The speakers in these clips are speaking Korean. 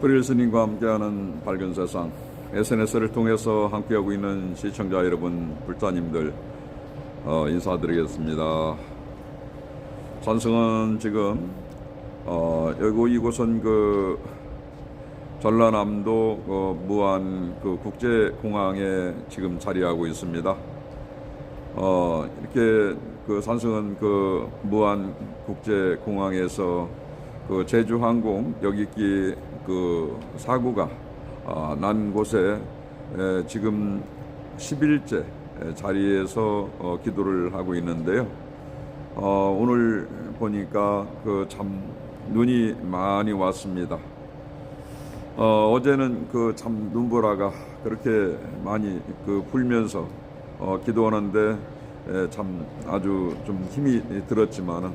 프릴 스님과 함께하는 밝은 세상 SNS를 통해서 함께하고 있는 시청자 여러분, 불자님들 어, 인사드리겠습니다. 산승은 지금 어, 여기 이곳은 그 전라남도 그 무안 그 국제공항에 지금 자리하고 있습니다. 어, 이렇게 그 산승은 그 무안 국제공항에서 그 제주항공 여객기 그 사고가 아, 난 곳에 에, 지금 10일째 자리에서 어, 기도를 하고 있는데요. 어, 오늘 보니까 그 참 눈이 많이 왔습니다. 어, 어제는 그 참 눈보라가 그렇게 많이 그 불면서 어, 기도하는데 에, 참 아주 좀 힘이 들었지만은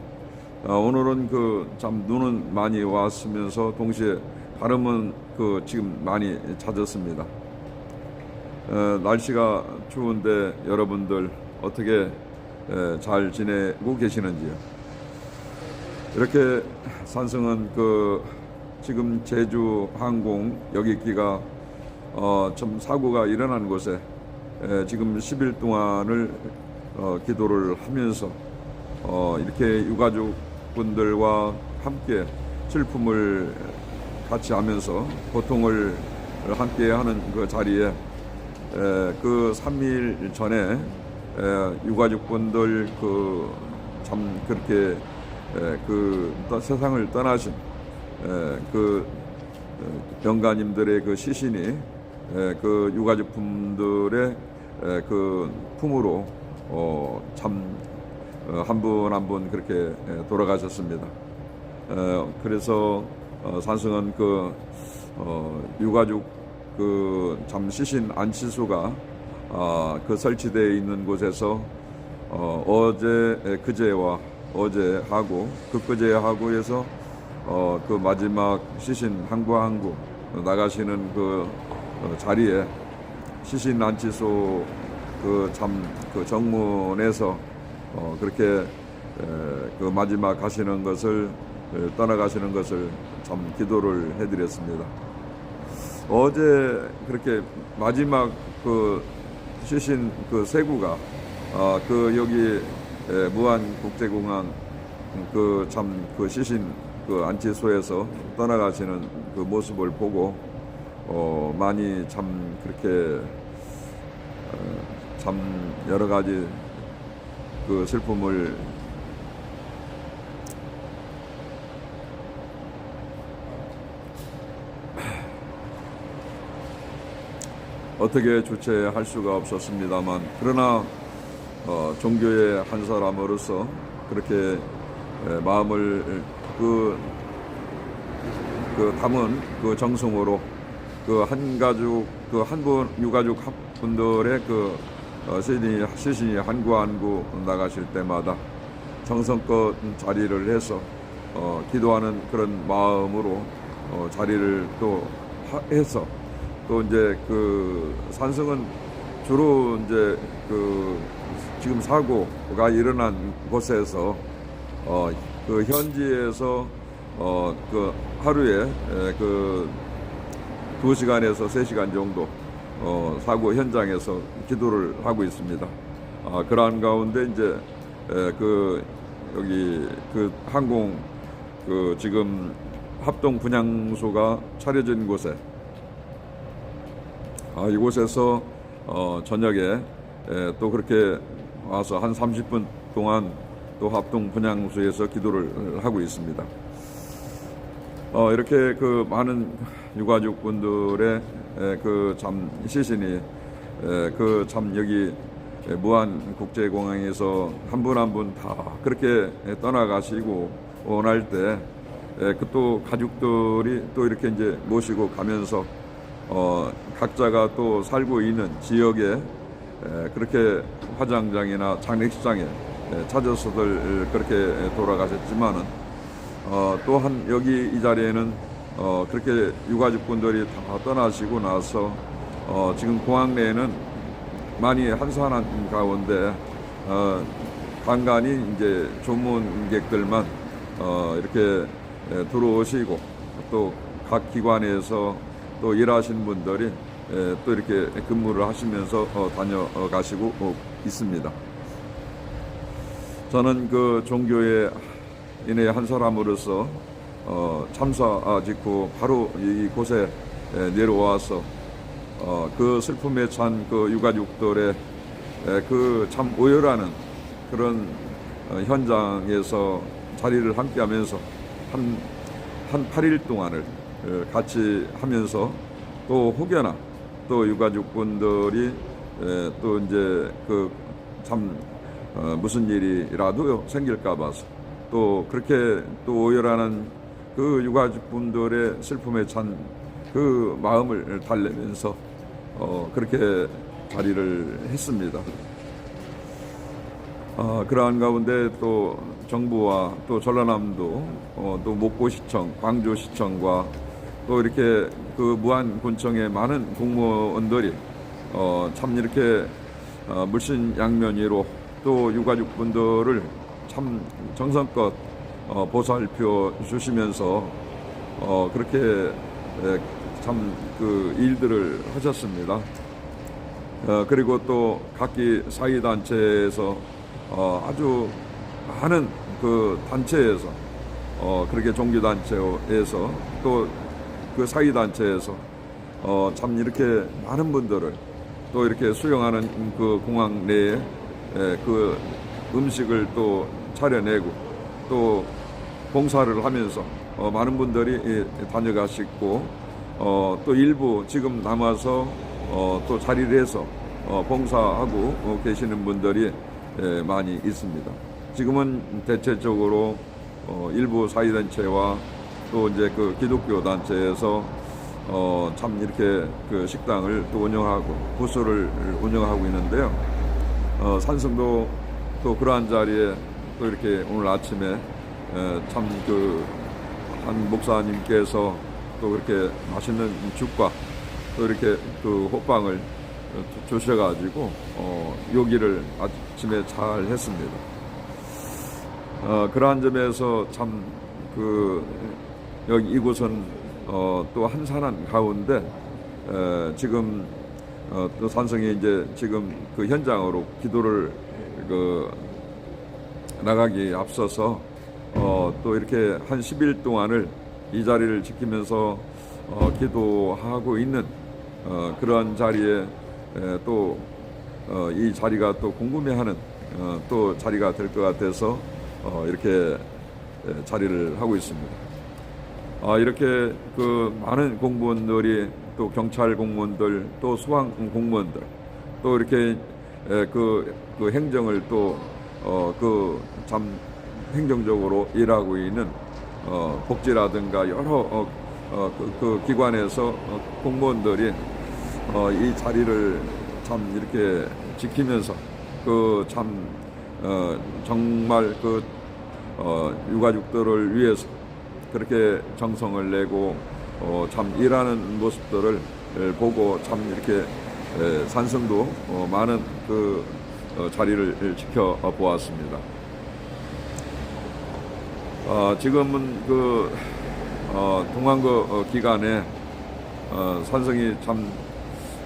어, 오늘은 그 참 눈은 많이 왔으면서 동시에 바람은 그 지금 많이 잦았습니다. 어, 날씨가 추운데 여러분들 어떻게 에, 잘 지내고 계시는지요? 이렇게 산성은 그 지금 제주 항공 여객기가 어, 좀 사고가 일어난 곳에 에, 지금 10일 동안을 어, 기도를 하면서 어, 이렇게 유가족 분들과 함께 슬픔을 같이 하면서 고통을 함께 하는 그 자리에 에, 그 3일 전에 에, 유가족 분들 그 참 그렇게 에, 그 떠- 세상을 떠나신 에, 그 어, 영가님들의 그 시신이 에, 그 유가족 분들의 에, 그 품으로 어, 참한 분 한 분 그렇게 에, 돌아가셨습니다. 어, 그래서 어, 산승은 그 어, 유가족 그 참 시신 안치소가 아, 그 설치되어 있는 곳에서 어, 에, 그제와 어제 하고 그그제 하고 해서 어, 그 마지막 시신 한구 한구 나가시는 그 어, 자리에 시신 안치소 그참그 정문에서 어, 그렇게 에, 그 마지막 가시는 것을 에, 떠나가시는 것을 참 기도를 해드렸습니다. 어제 그렇게 마지막 그 시신 그 세구가 아, 그 여기 에, 무안 국제공항 그참그 시신 그 안치소에서 떠나가시는 그 모습을 보고 어, 많이 참 그렇게 어, 참 여러 가지 그 슬픔을 어떻게 주체할 수가 없었습니다만 그러나 어, 종교의 한 사람으로서 그렇게 에, 마음을 그, 그 담은 그 정성으로 그 한 가족 그 한 분 유가족 분들의 그 어, 시신이 시신이 한구 한구 나가실 때마다 정성껏 자리를 해서 어, 기도하는 그런 마음으로 어, 자리를 또 하- 해서 또 이제 그 산성은 주로 이제 그 지금 사고가 일어난 곳에서 어 그 현지에서 어 그 하루에 에, 그 2시간에서 3시간 정도 어 사고 현장에서 기도를 하고 있습니다. 아 그러한 가운데 이제 에, 그 여기 그 항공 그 지금 합동 분향소가 차려진 곳에 아, 이곳에서 어, 저녁에 에, 또 그렇게 와서 한 30분 동안 또 합동 분향소에서 기도를 하고 있습니다. 어, 이렇게 그 많은 유가족 분들의 그 참 시신이 그 참 여기 에, 무안 국제공항에서 한 분 한 분 다 그렇게 떠나가시고 원할 때그또 가족들이 또 이렇게 이제 모시고 가면서 어, 각자가 또 살고 있는 지역에 에, 그렇게 화장장이나 장례식장에 에, 찾아서들 그렇게 돌아가셨지만은 어, 또한 여기 이 자리에는 어, 그렇게 유가족분들이 다 떠나시고 나서 어, 지금 공항 내에는 많이 한산한 가운데 어, 간간히 이제 조문객들만 어, 이렇게 에, 들어오시고 또 각 기관에서 또 일하시는 분들이 에, 또 이렇게 근무를 하시면서 어, 다녀가시고 어, 있습니다. 저는 그 종교의 인의 한 사람으로서 어, 참사 아, 직후 바로 이곳에 에, 내려와서 어, 그 슬픔에 찬그 유가족들의 그 참 오열하는 그런 어, 현장에서 자리를 함께 하면서 한, 한 8일 동안을 어, 같이 하면서 또 혹여나 또 유가족분들이 에, 또 이제 그참 어, 무슨 일이라도 생길까 봐서 또 그렇게 또 오열하는 그 유가족분들의 슬픔에 찬 그 마음을 달래면서 어, 그렇게 자리를 했습니다. 어, 그러한 가운데 또 정부와 또 전라남도 어, 또 목포시청, 광주시청과 또 이렇게 그 무안군청의 많은 공무원들이 어, 참 이렇게 어, 물신양면으로 또 유가족분들을 참 정성껏 어, 보살펴 주시면서 어, 그렇게 참 그 일들을 하셨습니다. 어, 그리고 또 각기 사회 단체에서 어, 아주 많은 그 단체에서 어, 그렇게 종교 단체에서 또 그 사회단체에서 어, 참 이렇게 많은 분들을 또 이렇게 수용하는 그 공항 내에 에, 그 음식을 또 차려내고 또 봉사를 하면서 어, 많은 분들이 예, 다녀가시고 어, 또 일부 지금 남아서 어, 또 자리를 해서 어, 봉사하고 어, 계시는 분들이 예, 많이 있습니다. 지금은 대체적으로 어, 일부 사회단체와 또 이제 그 기독교 단체에서 어, 참 이렇게 그 식당을 또 운영하고 부스를 운영하고 있는데요. 어, 산성도 또 그러한 자리에 또 이렇게 오늘 아침에 참 그 한 목사님께서 또 그렇게 맛있는 죽과 또 이렇게 그 호빵을 주셔가지고 어, 요기를 아침에 잘 했습니다. 어, 그러한 점에서 참그 여기 이곳은 어, 또 한산한 가운데 에, 지금 어, 또 산성이 이제 지금 그 현장으로 기도를 그 나가기 앞서서 어, 또 이렇게 한 10일 동안을 이 자리를 지키면서 어, 기도하고 있는 어, 그러한 자리에 에, 또, 어, 이 자리가 또 궁금해하는 어, 또 자리가 될 것 같아서 어, 이렇게 에, 자리를 하고 있습니다. 아, 이렇게 그 많은 공무원들이 또 경찰 공무원들 또 수방 공무원들 또 이렇게 에, 그, 그 행정을 또 어, 그 참 행정적으로 일하고 있는 어, 복지라든가 여러 어, 어, 그, 그 기관에서 어, 공무원들이 어, 이 자리를 참 이렇게 지키면서 그 참 어, 정말 그 어, 유가족들을 위해서 그렇게 정성을 내고 어, 참 일하는 모습들을 에, 보고 참 이렇게 에, 산성도 어, 많은 그 어, 자리를 지켜 보았습니다. 어, 지금은 그 어, 동안거 어, 기간에 어, 산성이 참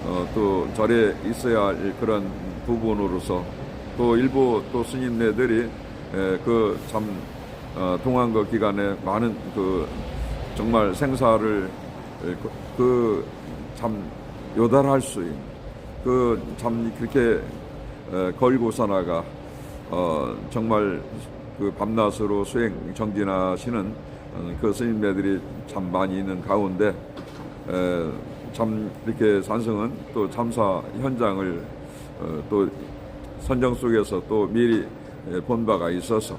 어, 또 절에 있어야 할 그런 부분으로서 또 일부 또 스님네들이 그 참 어, 동안거 기간에 많은 그 정말 생사를 그참 요달할 수 있는 그 참 그렇게 에, 걸고 사나가 어, 정말 그 밤낮으로 수행 정진하시는 어, 그 스님네들이 참 많이 있는 가운데 에, 참 이렇게 산성은 또 참사 현장을 어, 또 선정 속에서 또 미리 본 바가 있어서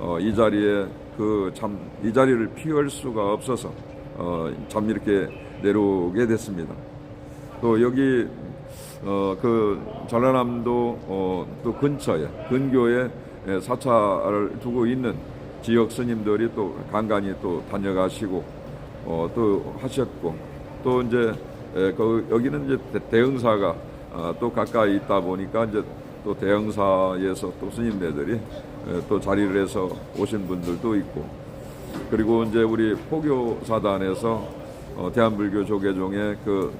어, 이 자리에 그 참 이 자리를 피할 수가 없어서 어, 참 이렇게 내려오게 됐습니다. 또 여기 어, 그 전라남도 어, 또 근처에 근교에 사찰을 두고 있는 지역 스님들이 또 간간히 또 다녀가시고 어, 또 하셨고 또 이제 에, 그 여기는 이제 대- 대흥사가 아, 또 가까이 있다 보니까 이제 또 대흥사에서 또 스님네들이 에, 또 자리를 해서 오신 분들도 있고 그리고 이제 우리 포교 사단에서 어, 대한불교 조계종의 그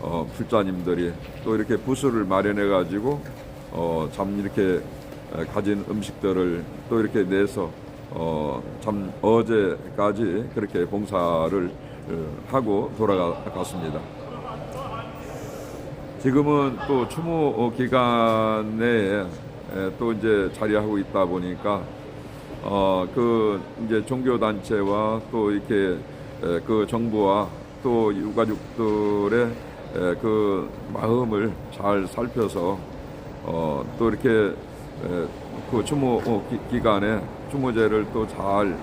어, 불자님들이 또 이렇게 부스를 마련해 가지고 어, 참 이렇게 에, 가진 음식들을 또 이렇게 내서 어, 참 어제까지 그렇게 봉사를 어, 하고 돌아갔습니다. 지금은 또 추모 기간 내에 에, 또 이제 자리하고 있다 보니까 어 그 이제 종교 단체와 또 이렇게 에, 그 정부와 또 유가족들의 에, 그 마음을 잘 살펴서 어 또 이렇게 에, 그 추모 어, 기, 기간에 추모제를 또 잘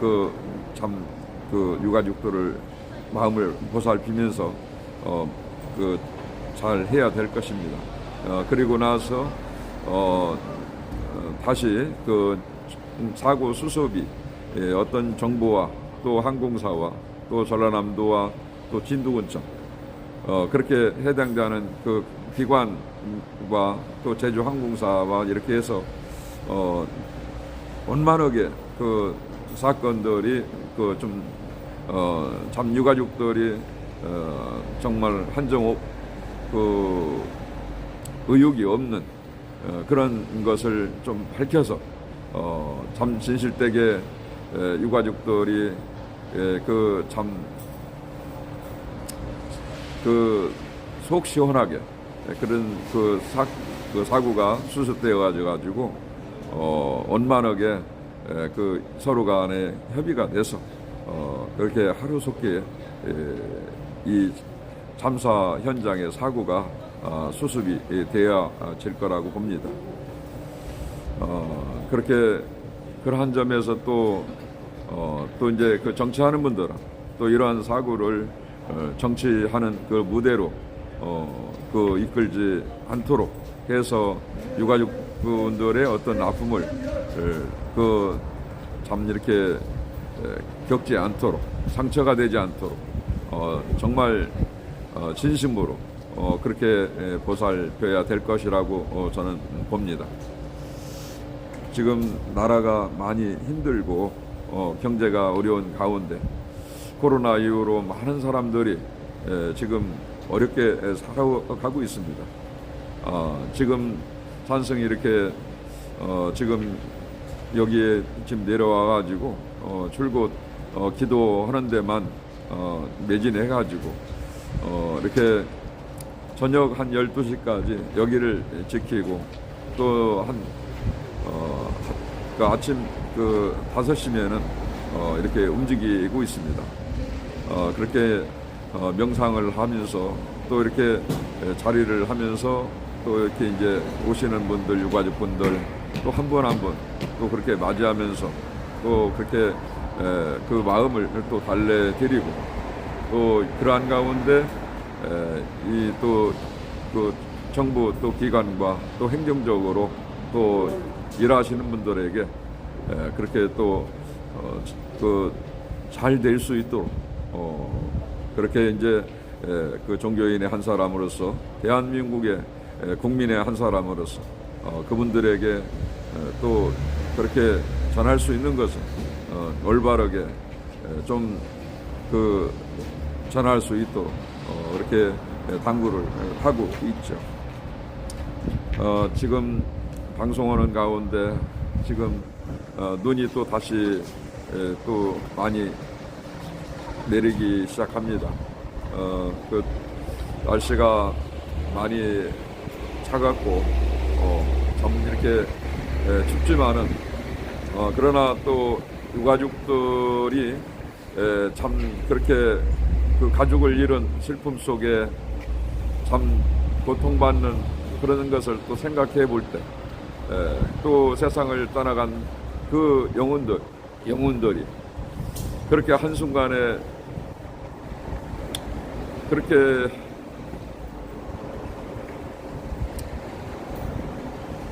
그참그 유가족들을 마음을 보살피면서 어 그 잘 해야 될 것입니다. 어, 그리고 나서 어, 어, 다시 그 사고 수습이 예, 어떤 정부와 또 항공사와 또 전라남도와 또 진도군청 어, 그렇게 해당되는 그 기관과 또 제주 항공사와 이렇게 해서 어, 원만하게 그 사건들이 그 좀 어, 참 유가족들이 어, 정말 한정옥 그 의욕이 없는 어, 그런 것을 좀 밝혀서 어, 참 진실되게 에, 유가족들이 그 참 그 속 시원하게 그런 그, 사, 그 사고가 수습되어 가지고 어, 원만하게 에, 그 서로 간에 협의가 돼서 어, 그렇게 하루속히 에, 이 참사 현장의 사고가 아, 수습이 되어질 거라고 봅니다. 어, 그렇게 그러한 점에서 또, 어, 또 이제 그 정치하는 분들은 또 이러한 사고를 어, 정치하는 그 무대로 어, 그 이끌지 않도록 해서 유가족분들의 어떤 아픔을 그 참 이렇게 에, 겪지 않도록 상처가 되지 않도록 어, 정말 어, 진심으로 어, 그렇게 에, 보살펴야 될 것이라고 어, 저는 봅니다. 지금 나라가 많이 힘들고 어, 경제가 어려운 가운데 코로나 이후로 많은 사람들이 에, 지금 어렵게 에, 살아가고 있습니다. 어, 지금 산성이 이렇게 어, 지금 여기에 지금 내려와 가지고 어, 줄곧 어, 기도하는 데만 어, 매진해 가지고 어, 이렇게 저녁 한 12시까지 여기를 지키고 또한 어, 그 아침 그 5시면은 어, 이렇게 움직이고 있습니다. 어, 그렇게 어, 명상을 하면서 또 이렇게 에, 자리를 하면서 또 이렇게 이제 오시는 분들 유가족 분들 또 한 분 한 분 또 그렇게 맞이하면서 또 그렇게 에, 그 마음을 또 달래드리고 또 그러한 가운데 이또 그 정부 또 기관과 또 행정적으로 또 일하시는 분들에게 에, 그렇게 어, 또그잘 될 수 있도록 어, 그렇게 이제 에, 그 종교인의 한 사람으로서 대한민국의 에, 국민의 한 사람으로서 어, 그분들에게 에, 또 그렇게 전할 수 있는 것은 어, 올바르게 좀 그 전할 수 있도록 어, 이렇게 당부를 하고 있죠. 어, 지금 방송하는 가운데 지금 어, 눈이 또 다시 에, 또 많이 내리기 시작합니다. 어, 그 날씨가 많이 차갑고 어, 참 이렇게 에, 춥지만은 어, 그러나 또 유가족들이 에, 참 그렇게 그 가족을 잃은 슬픔 속에 참 고통받는 그런 것을 또 생각해 볼 때, 에, 또 세상을 떠나간 그 영혼들, 영혼들이 그렇게 한순간에 그렇게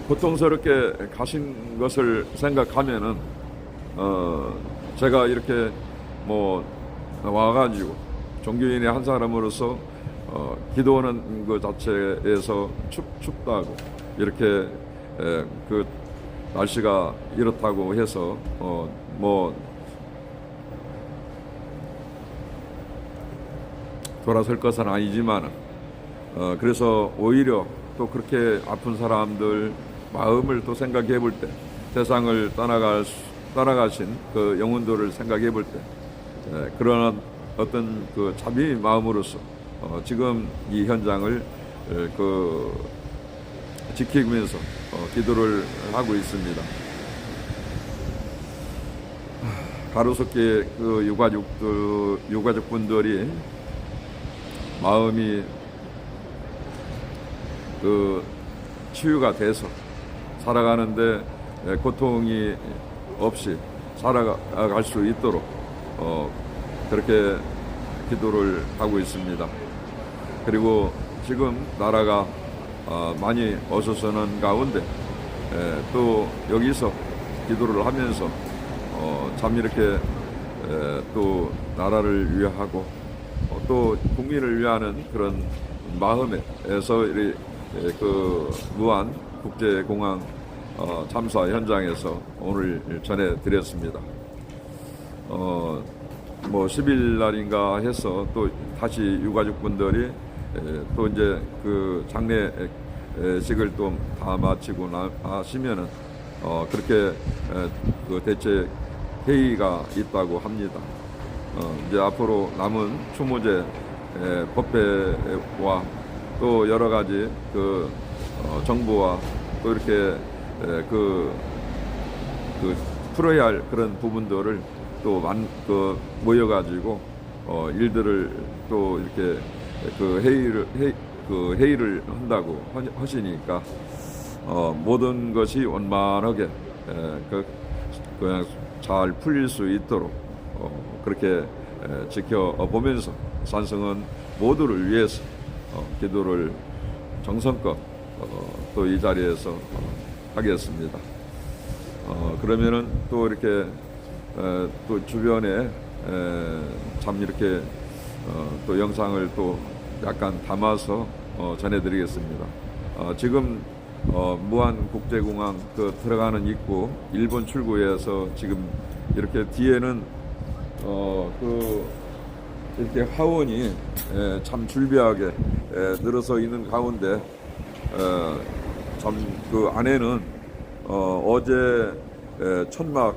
고통스럽게 가신 것을 생각하면은 어 제가 이렇게 뭐 와가지고 종교인의 한 사람으로서 어 기도하는 그 자체에서 춥 춥다고 이렇게 에, 그 날씨가 이렇다고 해서 어 뭐 돌아설 것은 아니지만 어, 그래서 오히려 또 그렇게 아픈 사람들 마음을 또 생각해 볼 때 세상을 떠나갈 수- 떠나가신 그 영혼들을 생각해 볼 때 그런 어떤 그 자비 마음으로서 어, 지금 이 현장을 에, 그 지키면서 어, 기도를 하고 있습니다. 가로수길 그 유가족들 유가족분들이 마음이 그 치유가 돼서 살아가는데 에, 고통이 없이 살아갈 수 있도록 어, 그렇게 기도를 하고 있습니다. 그리고 지금 나라가 어, 많이 어수선한 가운데 에, 또 여기서 기도를 하면서 어, 참 이렇게 에, 또 나라를 위하고 어, 또 국민을 위하는 그런 마음에서 이 에, 그 무한 국제공항 어, 참사 현장에서 오늘 전해드렸습니다. 어, 뭐 10일 날인가 해서 또 다시 유가족분들이 에, 또 이제 그 장례식을 또 다 마치고 나, 하시면은 어, 그렇게 에, 그 대체 회의가 있다고 합니다. 어, 이제 앞으로 남은 추모제 에, 법회와 또 여러 가지 그 어, 정부와 또 이렇게 에, 그그 풀어야 할 그런 부분들을 또 만, 그 모여가지고 어, 일들을 또 이렇게 그 회의를 회, 그 회의를 한다고 하- 하시니까 어, 모든 것이 원만하게 에, 그, 그냥 잘 풀릴 수 있도록 어, 그렇게 에, 지켜보면서 산성은 모두를 위해서 어, 기도를 정성껏 어, 또 이 자리에서 어, 하겠습니다. 어, 그러면은 또 이렇게 에, 또 주변에 에, 참 이렇게 어, 또 영상을 또 약간 담아서 어, 전해드리겠습니다. 어, 지금 어, 무한 국제공항 그 들어가는 입구 일본 출구에서 지금 이렇게 뒤에는 어, 그 이렇게 화원이 에, 참 줄비하게 에, 늘어서 있는 가운데 어, 참그 안에는 어, 어제 에, 천막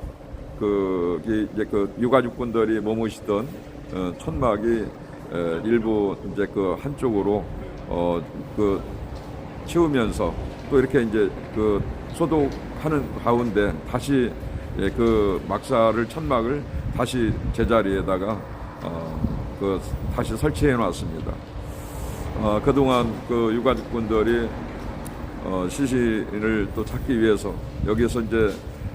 그 이- 이제 그 유가족분들이 머무시던 어, 천막이 에, 일부 이제 그 한쪽으로 어 그 치우면서 또 이렇게 이제 그 소독하는 가운데 다시 예, 그 막사를 천막을 다시 제자리에다가 어 그 다시 설치해 놨습니다. 어, 그동안 그 유가족분들이 어, 시신을 또 찾기 위해서 여기서 이제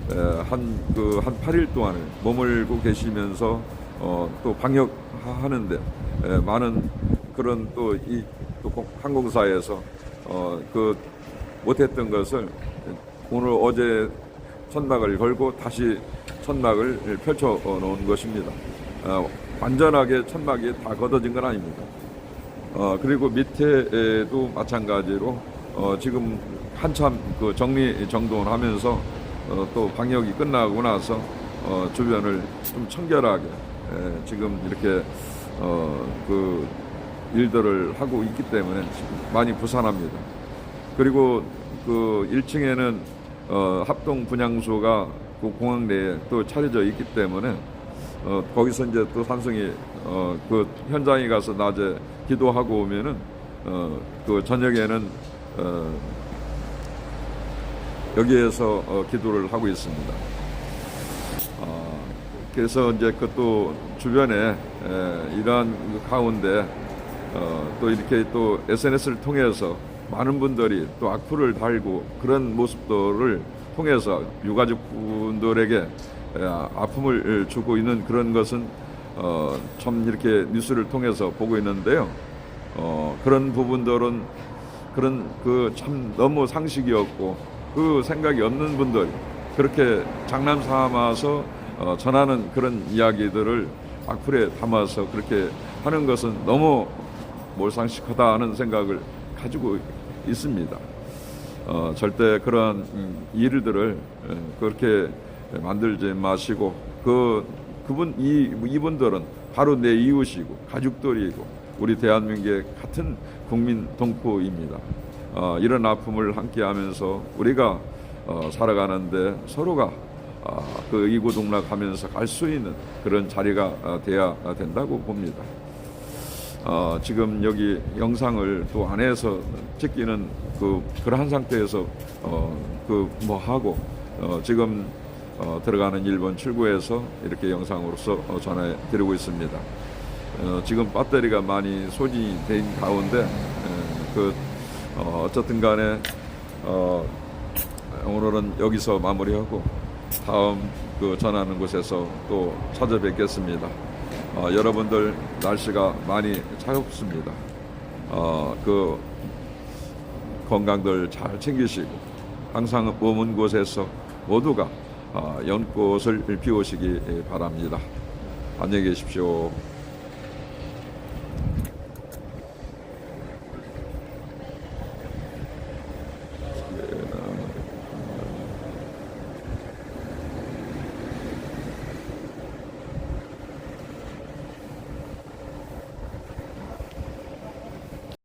한 그한 8일 동안을 머물고 계시면서 어, 또 방역하는데 에, 많은 그런 또이 항공사에서 어, 그 못했던 것을 오늘 어제 천막을 걸고 다시 천막을 펼쳐 놓은 것입니다. 어, 완전하게 천막이 다 걷어진 건 아닙니다. 어, 그리고 밑에도 마찬가지로 어, 지금 한참 그 정리 정돈을 하면서 어, 또 방역이 끝나고 나서 어, 주변을 좀 청결하게 에, 지금 이렇게 어, 그 일들을 하고 있기 때문에 많이 부산합니다. 그리고 그 1층에는 어, 합동 분향소가 그 공항 내에 또 차려져 있기 때문에 어, 거기서 이제 또 산성이 어, 그 현장에 가서 낮에 기도하고 오면은 어, 그 저녁에는 어, 여기에서 어, 기도를 하고 있습니다. 어, 그래서 이제 그또 주변에 에, 이러한 그 가운데 어, 또 이렇게 또 SNS를 통해서 많은 분들이 또 악플을 달고 그런 모습들을 통해서 유가족분들에게 에, 아픔을 주고 있는 그런 것은 어, 참 이렇게 뉴스를 통해서 보고 있는데요. 어, 그런 부분들은 그런 그 참 너무 상식이었고 그 생각이 없는 분들 그렇게 장남 삼아서 어, 전하는 그런 이야기들을 악플에 담아서 그렇게 하는 것은 너무 몰상식하다 하는 생각을 가지고 있습니다. 어, 절대 그런 음, 일들을 에, 그렇게 만들지 마시고 그 그분 이 이분들은 바로 내 이웃이고 가족들이고 우리 대한민국의 같은 국민 동포입니다. 어, 이런 아픔을 함께하면서 우리가 어, 살아가는데 서로가 아, 그 이구동락하면서 갈 수 있는 그런 자리가 어, 돼야 된다고 봅니다. 어, 지금 여기 영상을 또 안에서 찍기는 그 그러한 상태에서 어, 그뭐 하고 어, 지금 어, 들어가는 일본 출구에서 이렇게 영상으로서 어, 전해 드리고 있습니다. 어, 지금 배터리가 많이 소진이 된 가운데 에, 그 어, 어쨌든 간에 어, 오늘은 여기서 마무리하고 다음 그 전하는 곳에서 또 찾아뵙겠습니다. 어, 여러분들 날씨가 많이 차갑습니다. 어, 그 건강들 잘 챙기시고 항상 머문 곳에서 모두가 어, 연꽃을 피우시기 바랍니다. 안녕히 계십시오.